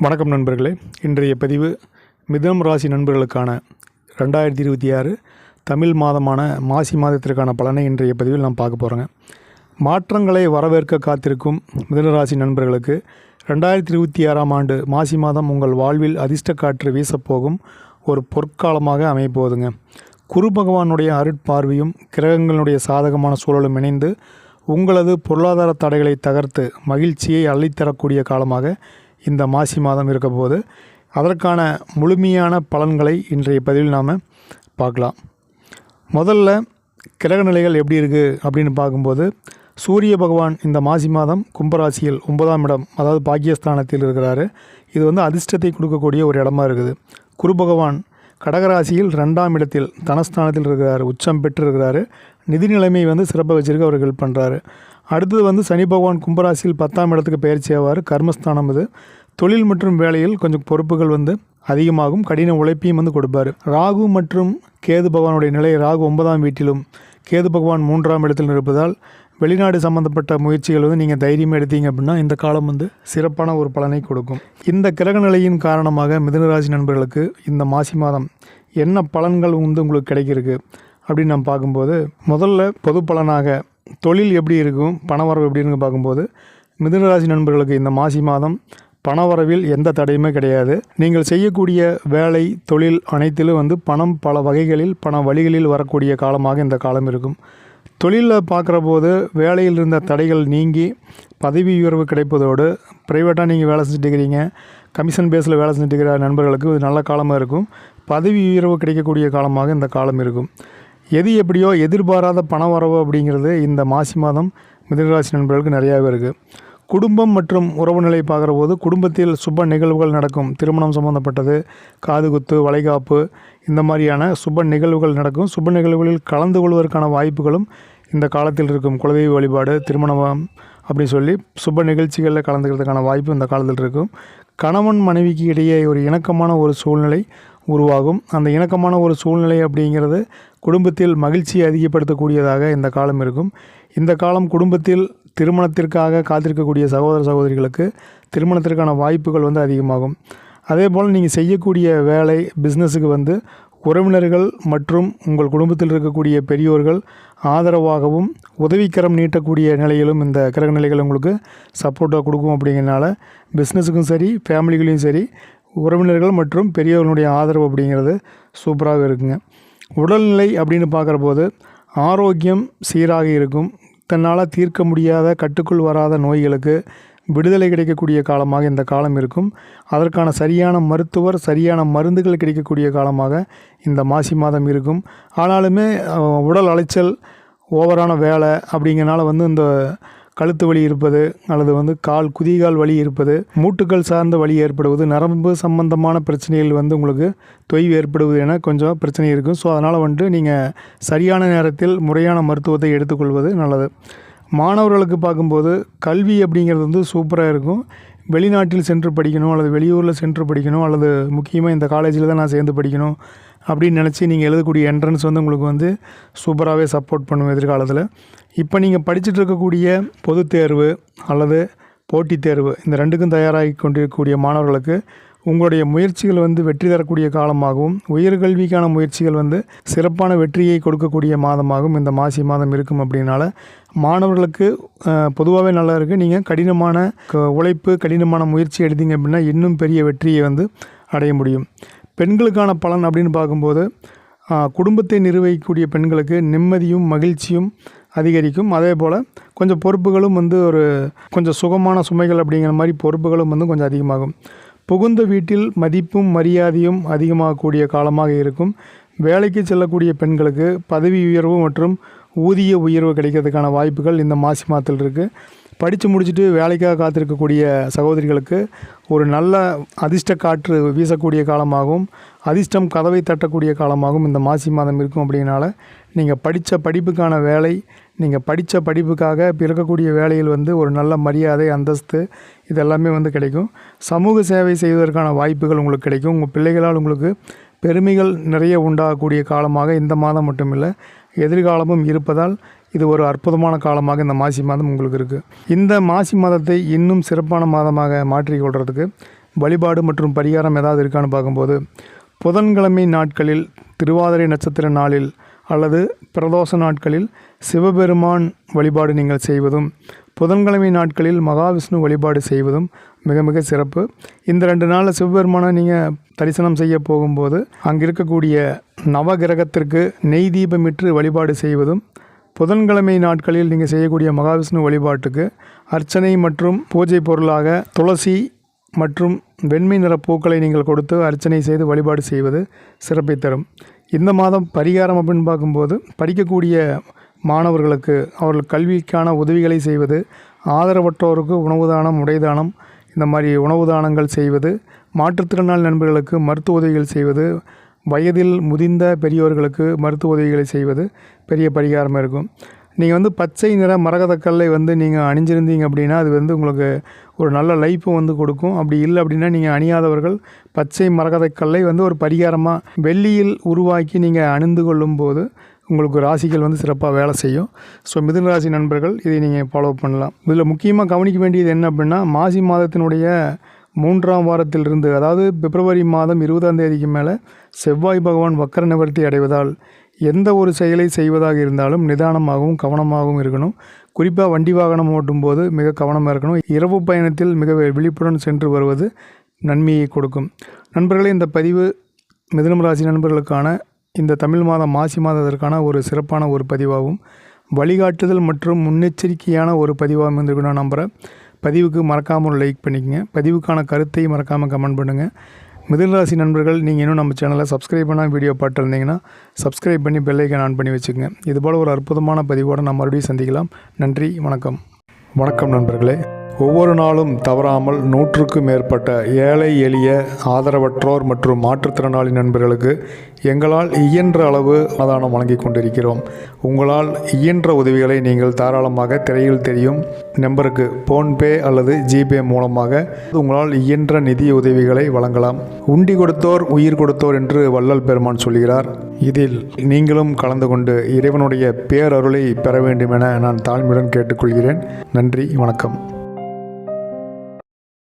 வணக்கம் நண்பர்களே. இன்றைய பதிவு மிதம் ராசி நண்பர்களுக்கான ரெண்டாயிரத்தி இருபத்தி ஆறு தமிழ் மாதமான மாசி மாதத்திற்கான பலனை இன்றைய பதிவில் நாம் பார்க்க போகிறோங்க மாற்றங்களை வரவேற்க காத்திருக்கும் மிதன ராசி நண்பர்களுக்கு ரெண்டாயிரத்தி இருபத்தி ஆறாம் ஆண்டு மாசி மாதம் உங்கள் வாழ்வில் அதிர்ஷ்ட காற்று வீசப்போகும் ஒரு பொற்காலமாக அமையப்போகுதுங்க குரு பகவானுடைய அருட்பார்வையும் கிரகங்களுடைய சாதகமான சூழலும் இணைந்து உங்களது பொருளாதார தடைகளை தகர்த்து மகிழ்ச்சியை அள்ளித்தரக்கூடிய காலமாக இந்த மாசி மாதம் இருக்க போது அதற்கான முழுமையான பலன்களை இன்றைய பதிவில் நாம் பார்க்கலாம். முதல்ல கிரக நிலைகள் எப்படி இருக்குது அப்படின்னு பார்க்கும்போது சூரிய பகவான் இந்த மாசி மாதம் கும்பராசியில் ஒன்பதாம் இடம் அதாவது பாக்கியஸ்தானத்தில் இருக்கிறாரு. இது வந்து அதிர்ஷ்டத்தை கொடுக்கக்கூடிய ஒரு இடமா இருக்குது. குரு பகவான் கடகராசியில் ரெண்டாம் இடத்தில் தனஸ்தானத்தில் இருக்கிறார் உச்சம் பெற்று இருக்கிறாரு நிதி நிலைமை வந்து சிறப்பாக வச்சிருக்க அவர் ஹெல்ப் பண்ணுறாரு அடுத்தது வந்து சனி பகவான் கும்பராசியில் பத்தாம் இடத்துக்கு பயிற்சி ஆவார். கர்மஸ்தானம் இது. தொழில் மற்றும் வேலையில் கொஞ்சம் பொறுப்புகள் வந்து அதிகமாகும். கடின உழைப்பையும் வந்து கொடுப்பார். ராகு மற்றும் கேது பகவானுடைய நிலை ராகு ஒன்பதாம் வீட்டிலும் கேது பகவான் மூன்றாம் இடத்தில் இருப்பதால் வெளிநாடு சம்மந்தப்பட்ட முயற்சிகள் வந்து நீங்கள் தைரியமாக எடுத்தீங்க அப்படின்னா இந்த காலம் வந்து சிறப்பான ஒரு பலனை கொடுக்கும். இந்த கிரக நிலையின் காரணமாக மிதுனராசி நண்பர்களுக்கு இந்த மாசி மாதம் என்ன பலன்கள் வந்து உங்களுக்கு கிடைக்கிருக்கு அப்படின்னு நம்ம பார்க்கும்போது முதல்ல பொது பலனாக தொழில் எப்படி இருக்கும் பணவரவு எப்படி இருக்குன்னு பார்க்கும்போது மிதுனராசி நண்பர்களுக்கு இந்த மாசி மாதம் பணவரவில் எந்த தடையுமே கிடையாது. நீங்கள் செய்யக்கூடிய வேலை தொழில் அனைத்திலும் வந்து பணம் பல வகைகளில் பண வழிகளில் வரக்கூடிய காலமாக இந்த காலம் இருக்கும். தொழிலில் பார்க்குற போது வேலையில் இருந்த தடைகள் நீங்கி பதவி உயர்வு கிடைப்பதோடு ப்ரைவேட்டாக நீங்கள் வேலை செஞ்சுட்டு இருக்கிறீங்க கமிஷன் பேஸில் வேலை செஞ்சுட்டு இருக்கிற நண்பர்களுக்கு இது நல்ல காலமாக இருக்கும். பதவி உயர்வு கிடைக்கக்கூடிய காலமாக இந்த காலம் இருக்கும். எது எப்படியோ எதிர்பாராத பண வரவு அப்படிங்கிறது இந்த மாசி மாதம் மிதனராசி நண்பர்களுக்கு நிறையாவே இருக்குது குடும்பம் மற்றும் உறவு நிலை பார்க்குற போது குடும்பத்தில் சுப நிகழ்வுகள் நடக்கும். திருமணம் சம்மந்தப்பட்டது காதுகுத்து வளைகாப்பு இந்த மாதிரியான சுப நிகழ்வுகள் நடக்கும். சுப நிகழ்வுகளில் கலந்து கொள்வதற்கான வாய்ப்புகளும் இந்த காலத்தில் இருக்கும். குலதெய்வ வழிபாடு திருமணம் அப்படி சொல்லி சுப நிகழ்ச்சிகளில் கலந்துக்கிறதுக்கான வாய்ப்பு இந்த காலத்தில் இருக்கும். கணவன் மனைவிக்கு இடையே ஒரு இணக்கமான ஒரு சூழ்நிலை உருவாகும். அந்த இணக்கமான ஒரு சூழ்நிலை அப்படிங்கிறது குடும்பத்தில் மகிழ்ச்சியை அதிகப்படுத்தக்கூடியதாக இந்த காலம் இருக்கும். இந்த காலம் குடும்பத்தில் திருமணத்திற்காக காத்திருக்கக்கூடிய சகோதர சகோதரிகளுக்கு திருமணத்திற்கான வாய்ப்புகள் வந்து அதிகமாகும். அதே போல் நீங்கள் செய்யக்கூடிய வேலை பிஸ்னஸுக்கு வந்து உறவினர்கள் மற்றும் உங்கள் குடும்பத்தில் இருக்கக்கூடிய பெரியோர்கள் ஆதரவாகவும் உதவிக்கரம் நீட்டக்கூடிய நிலையிலும் இந்த கிரக நிலைகள் உங்களுக்கு சப்போர்ட்டாக கொடுக்கும் அப்படிங்கிறனால பிஸ்னஸுக்கும் சரி ஃபேமிலிகளையும் சரி உறவினர்கள் மற்றும் பெரியவர்களுடைய ஆதரவு அப்படிங்கிறது சூப்பராக இருக்குங்க. உடல்நிலை அப்படின்னு பார்க்குற போது ஆரோக்கியம் சீராக இருக்கும். தன்னால் தீர்க்க முடியாத கட்டுக்குள் வராத நோய்களுக்கு விடுதலை கிடைக்கக்கூடிய காலமாக இந்த காலம் இருக்கும். அதற்கான சரியான மருத்துவர் சரியான மருந்துகள் கிடைக்கக்கூடிய காலமாக இந்த மாசி மாதம் இருக்கும். ஆனாலுமே உடல் அலைச்சல் ஓவரான வேலை அப்படிங்கிறனால வந்து இந்த கழுத்து வலி இருப்பது அல்லது வந்து கால் குதிகால் வலி இருப்பது மூட்டுக்கள் சார்ந்த வலி ஏற்படுவது நரம்பு சம்பந்தமான பிரச்சனைகள் வந்து உங்களுக்கு தொய்வு ஏற்படுவது என கொஞ்சம் பிரச்சனை இருக்கும். ஸோ அதனால் வந்துட்டு நீங்கள் சரியான நேரத்தில் முறையான மருத்துவத்தை எடுத்துக்கொள்வது நல்லது. மாணவர்களுக்கு பார்க்கும்போது கல்வி அப்படிங்கிறது வந்து சூப்பராக இருக்கும். வெளிநாட்டில் சென்று படிக்கணும் அல்லது வெளியூரில் சென்று படிக்கணும் அல்லது முக்கியமாக இந்த காலேஜில் தான் நான் சேர்ந்து படிக்கணும் அப்படின்னு நினச்சி நீங்கள் எழுதக்கூடிய என்ட்ரன்ஸ் வந்து உங்களுக்கு வந்து சூப்பராகவே சப்போர்ட் பண்ணும் எதிர்காலத்தில். இப்போ நீங்கள் படிச்சுட்டு இருக்கக்கூடிய பொதுத் தேர்வு அல்லது போட்டித் தேர்வு இந்த ரெண்டுக்கும் தயாராகி கொண்டிருக்கக்கூடிய மாணவர்களுக்கு உங்களுடைய முயற்சிகள் வந்து வெற்றி தரக்கூடிய காலமாகவும் உயர்கல்விக்கான முயற்சிகள் வந்து சிறப்பான வெற்றியை கொடுக்கக்கூடிய மாதமாகவும் இந்த மாசி மாதம் இருக்கும் அப்படின்னால மாணவர்களுக்கு பொதுவாகவே நல்லா இருக்குது நீங்கள் கடினமான க- உழைப்பு கடினமான முயற்சி எடுத்தீங்க அப்படின்னா இன்னும் பெரிய வெற்றியை வந்து அடைய முடியும். பெண்களுக்கான பலன் அப்படின்னு பார்க்கும்போது குடும்பத்தை நிர்வகிக்கக்கூடிய பெண்களுக்கு நிம்மதியும் மகிழ்ச்சியும் அதிகரிக்கும். அதே போல் கொஞ்சம் பொறுப்புகளும் வந்து ஒரு கொஞ்சம் சுகமான சுமைகள் அப்படிங்கிற மாதிரி பொறுப்புகளும் வந்து கொஞ்சம் அதிகமாகும். புகுந்த வீட்டில் மதிப்பும் மரியாதையும் அதிகமாகக்கூடிய காலமாக இருக்கும். வேலைக்கு செல்லக்கூடிய பெண்களுக்கு பதவி உயர்வு மற்றும் ஊதிய உயர்வு கிடைக்கிறதுக்கான வாய்ப்புகள் இந்த மாசி மாதத்தில் இருக்குது படித்து முடிச்சுட்டு வேலைக்காக காத்திருக்கக்கூடிய சகோதரிகளுக்கு ஒரு நல்ல அதிர்ஷ்ட காற்று வீசக்கூடிய காலமாகவும் அதிர்ஷ்டம் கதவை தட்டக்கூடிய காலமாகவும் இந்த மாசி மாதம் இருக்கும் அப்படின்னால நீங்கள் படித்த படிப்புக்கான வேலை நீங்கள் படித்த படிப்புக்காக இப்போ இருக்கக்கூடிய வேலையில் வந்து ஒரு நல்ல மரியாதை அந்தஸ்து இதெல்லாமே வந்து கிடைக்கும். சமூக சேவை செய்வதற்கான வாய்ப்புகள் உங்களுக்கு கிடைக்கும். உங்கள் பிள்ளைகளால் உங்களுக்கு பெருமைகள் நிறைய உண்டாகக்கூடிய காலமாக இந்த மாதம் மட்டும் இல்லை எதிர்காலமும் இருப்பதால் இது ஒரு அற்புதமான காலமாக இந்த மாசி மாதம் உங்களுக்கு இருக்குது இந்த மாசி மாதத்தை இன்னும் சிறப்பான மாதமாக மாற்றிக்கொள்கிறதுக்கு வழிபாடு மற்றும் பரிகாரம் ஏதாவது இருக்கான்னு பார்க்கும்போது புதன்கிழமை நாட்களில் திருவாதிரை நட்சத்திர நாளில் அல்லது பிரதோஷ நாட்களில் சிவபெருமான் வழிபாடு நீங்கள் செய்வதும் புதன்கிழமை நாட்களில் மகாவிஷ்ணு வழிபாடு செய்வதும் மிக மிக சிறப்பு. இந்த ரெண்டு நாளில் சிவபெருமானை நீங்கள் தரிசனம் செய்ய போகும்போது அங்கே இருக்கக்கூடிய நவகிரகத்திற்கு நெய் தீபமிட்டு வழிபாடு செய்வதும் புதன்கிழமை நாட்களில் நீங்கள் செய்யக்கூடிய மகாவிஷ்ணு வழிபாட்டுக்கு அர்ச்சனை மற்றும் பூஜை பொருளாக துளசி மற்றும் வெண்மை நிற பூக்களை நீங்கள் கொடுத்து அர்ச்சனை செய்து வழிபாடு செய்வது சிறப்பை தரும். இந்த மாதம் பரிகாரம் அப்படின்னு பார்க்கும்போது படிக்கக்கூடிய மாணவர்களுக்கு அவர்கள் கல்விக்கான உதவிகளை செய்வது ஆதரவற்றோருக்கு உணவு தானம் உடைதானம் இந்த மாதிரி உணவு தானங்கள் செய்வது மாற்றுத்திறனாளி நண்பர்களுக்கு மருத்துவ உதவிகள் செய்வது வயதில் முதிர்ந்த பெரியோர்களுக்கு மருத்துவ உதவிகளை செய்வது பெரிய பரிகாரமாக இருக்கும். நீங்கள் வந்து பச்சை நிற மரகதக்கல்லை வந்து நீங்கள் அணிஞ்சிருந்தீங்க அப்படின்னா அது வந்து உங்களுக்கு ஒரு நல்ல லைஃப்பும் வந்து கொடுக்கும். அப்படி இல்லை அப்படின்னா நீங்கள் அணியாதவர்கள் பச்சை மரகதக்கல்லை வந்து ஒரு பரிகாரமாக வெள்ளியில் உருவாக்கி நீங்கள் அணிந்து கொள்ளும்போது உங்களுக்கு ராசிகள் வந்து சிறப்பாக வேலை செய்யும். ஸோ மிதுன ராசி நண்பர்கள் இதை நீங்கள் ஃபாலோ பண்ணலாம். இதில் முக்கியமாக கவனிக்க வேண்டியது என்ன அப்படின்னா மாசி மாதத்தினுடைய மூன்றாம் வாரத்திலிருந்து அதாவது பிப்ரவரி மாதம் இருபதாம் தேதிக்கு மேலே செவ்வாய் பகவான் வக்கர நிவர்த்தி அடைவதால் எந்த ஒரு செயலை செய்வதாக இருந்தாலும் நிதானமாகவும் கவனமாகவும் இருக்கணும். குறிப்பாக வண்டி வாகனம் ஓட்டும்போது மிக கவனமாக இருக்கணும். இரவு பயணத்தில் மிக விழிப்புடன் சென்று வருவது நன்மையை கொடுக்கும். நண்பர்களே இந்த பதிவு மிதுனம் ராசி நண்பர்களுக்கான இந்த தமிழ் மாதம் மாசி மாதத்திற்கான ஒரு சிறப்பான ஒரு பதிவாகும். வழிகாட்டுதல் மற்றும் முன்னெச்சரிக்கையான ஒரு பதிவாகவும் இருந்திருக்கணும் நான் நம்புகிறேன் பதிவுக்கு மறக்காமல் ஒரு லைக் பண்ணிக்கங்க. பதிவுக்கான கருத்தை மறக்காமல் கமெண்ட் பண்ணுங்கள் மிதுன நண்பர்கள் நீங்கள் இன்னும் நம்ம சேனலை சப்ஸ்கிரைப் பண்ணால் வீடியோ பார்த்துருந்தீங்கன்னா சப்ஸ்கிரைப் பண்ணி பெல்லைக்கன் ஆன் பண்ணி வச்சுக்கோங்க. இதுபோல் ஒரு அற்புதமான பதிவோடு நம்ம மறுபடியும் சந்திக்கலாம். நன்றி வணக்கம். வணக்கம் நண்பர்களே. ஒவ்வொரு நாளும் தவறாமல் நூற்றுக்கும் மேற்பட்ட ஏழை எளிய ஆதரவற்றோர் மற்றும் மாற்றுத்திறனாளி நண்பர்களுக்கு எங்களால் இயன்ற அளவு அன்னதானம் வழங்கி கொண்டிருக்கிறோம். உங்களால் இயன்ற உதவிகளை நீங்கள் தாராளமாக திரையில் தெரியும். நம்பருக்கு ஃபோன்பே அல்லது ஜிபே மூலமாக உங்களால் இயன்ற நிதி உதவிகளை வழங்கலாம். உண்டி கொடுத்தோர் உயிர் கொடுத்தோர் என்று வள்ளல் பெருமான் சொல்கிறார். இதில் நீங்களும் கலந்து கொண்டு இறைவனுடைய பேரருளை பெற வேண்டும் என நான் தாழ்மையுடன் கேட்டுக்கொள்கிறேன். நன்றி வணக்கம்.